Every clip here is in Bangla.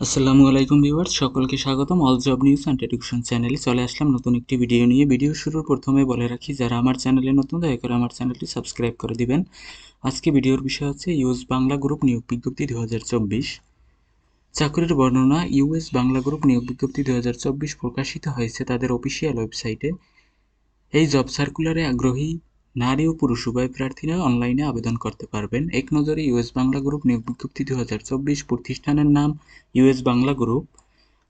আসসালামু আলাইকুম ভিউয়ার্স, সকলকে স্বাগতম। All job news and education চ্যানেলে চলে আসলাম নতুন একটি ভিডিও নিয়ে। ভিডিও শুরুর প্রথমে বলে রাখি, যারা আমার চ্যানেলে নতুন, দয়া করে আমার চ্যানেলটি সাবস্ক্রাইব করে দিবেন। আজকে ভিডিওর বিষয় হচ্ছে ইউএস বাংলা গ্রুপ নিয়োগ বিজ্ঞপ্তি দু চাকরির বর্ণনা ইউএস বাংলা গ্রুপ নিয়োগ বিজ্ঞপ্তি দু হাজার চব্বিশ প্রকাশিত হয়েছে তাদের অফিসিয়াল ওয়েবসাইটে এই জব সার্কুলারে আগ্রহী নারী ও পুরুষ উভয় প্রার্থীরা অনলাইনে আবেদন করতে পারবেন। এক নজরে ইউএস বাংলা গ্রুপ নিয়োগ বিজ্ঞপ্তি দু হাজার চব্বিশ প্রতিষ্ঠানের নাম ইউএস বাংলা গ্রুপ।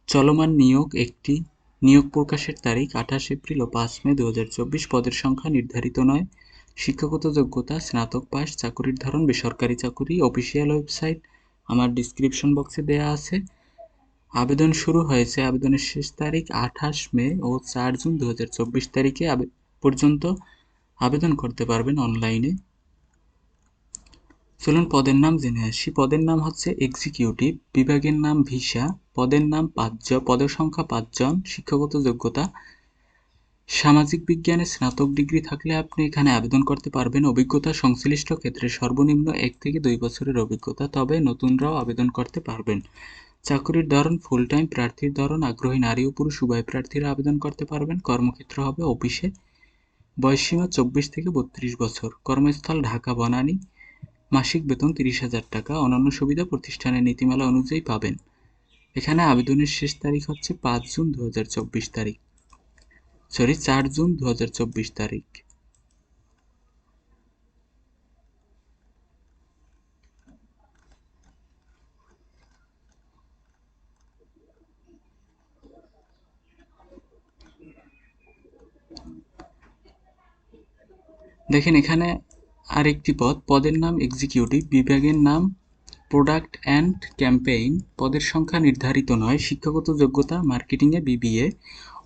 চলমান নিয়োগ একটি নিয়োগ প্রকাশের তারিখ আঠাশ এপ্রিল ও পাঁচ মে দু হাজার চব্বিশ পদের সংখ্যা নির্ধারিত নয়। শিক্ষাগত যোগ্যতা, স্নাতক পাস চাকুরির ধরন, বেসরকারি চাকুরি, অফিসিয়াল ওয়েবসাইট আমার ডিসক্রিপশন বক্সে দেয়া আছে। আবেদন শুরু হয়েছে আবেদনের শেষ তারিখ আঠাশ মে ও চার জুন দু হাজার চব্বিশ তারিখে পর্যন্ত। আবেদন করতে পারবেন অনলাইনে চলুন পদের নাম জেনে আসি। পদের নাম হচ্ছে এক্সিকিউটিভ বিভাগের নাম ভিসা, পদের নাম পাঁচজন, পদের সংখ্যা পাঁচজন, শিক্ষাগত যোগ্যতা, সামাজিক বিজ্ঞানে স্নাতক ডিগ্রি থাকলে আপনি এখানে আবেদন করতে পারবেন। অভিজ্ঞতা সংশ্লিষ্ট ক্ষেত্রে সর্বনিম্ন এক থেকে দুই বছরের অভিজ্ঞতা, তবে নতুনরাও আবেদন করতে পারবেন। চাকরির ধরন ফুল টাইম প্রার্থীর ধরন, আগ্রহী নারী ও পুরুষ, উভয় প্রার্থীরা আবেদন করতে পারবেন। কর্মক্ষেত্র হবে অফিসে। বয়সসীমা চব্বিশ থেকে বত্রিশ বছর। কর্মস্থল ঢাকা বনানী। মাসিক বেতন তিরিশ হাজার টাকা। অন্যান্য সুবিধা প্রতিষ্ঠানের নীতিমালা অনুযায়ী পাবেন। এখানে আবেদনের শেষ তারিখ হচ্ছে পাঁচ জুন দু হাজার চব্বিশ তারিখ। সরি, চার জুন দু হাজার চব্বিশ তারিখ। দেখেন এখানে আরেকটি পদ, পদের নাম এক্সিকিউটিভ বিভাগের নাম প্রোডাক্ট অ্যান্ড ক্যাম্পেইন পদের সংখ্যা নির্ধারিত নয়, শিক্ষাগত যোগ্যতা মার্কেটিংয়ে বিবিএ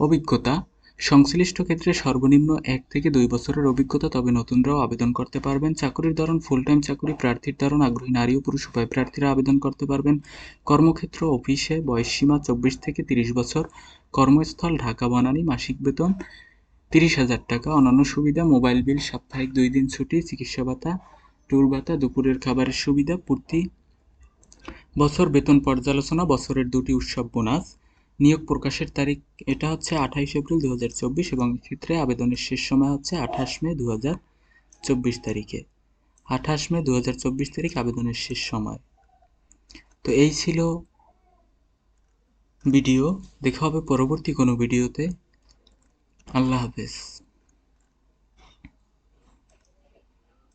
অভিজ্ঞতা। সংশ্লিষ্ট ক্ষেত্রে সর্বনিম্ন এক থেকে দুই বছরের অভিজ্ঞতা, তবে নতুনরাও আবেদন করতে পারবেন। চাকরির ধরন ফুল টাইম চাকরি, প্রার্থীর ধরন আগ্রহী নারী ও পুরুষ, উভয় প্রার্থীরা আবেদন করতে পারবেন। কর্মক্ষেত্র, অফিসে বয়সসীমা চব্বিশ থেকে তিরিশ বছর। কর্মস্থল, ঢাকা, বনানী, মাসিক বেতন। তিরিশ হাজার টাকা, অন্যান্য সুবিধা, মোবাইল বিল, সাপ্তাহিক দুই দিন ছুটি, চিকিৎসা ভাতা, ট্যুর ভাতা, দুপুরের খাবারের সুবিধা, প্রতি, বছর বেতন পর্যালোচনা, বছরের দুটি উৎসব বোনাস। নিয়োগ প্রকাশের তারিখ, এটা হচ্ছে আঠাইশ এপ্রিল দু হাজার চব্বিশ এবং ক্ষেত্রে আবেদনের শেষ সময় হচ্ছে আঠাশ মে দু হাজার চব্বিশ তারিখে। আঠাশ মে দু হাজার চব্বিশ তারিখ, আবেদনের শেষ সময়। তো এই ছিল ভিডিও। দেখা হবে পরবর্তী কোনো ভিডিওতে। আল্লাহ হাফেজ।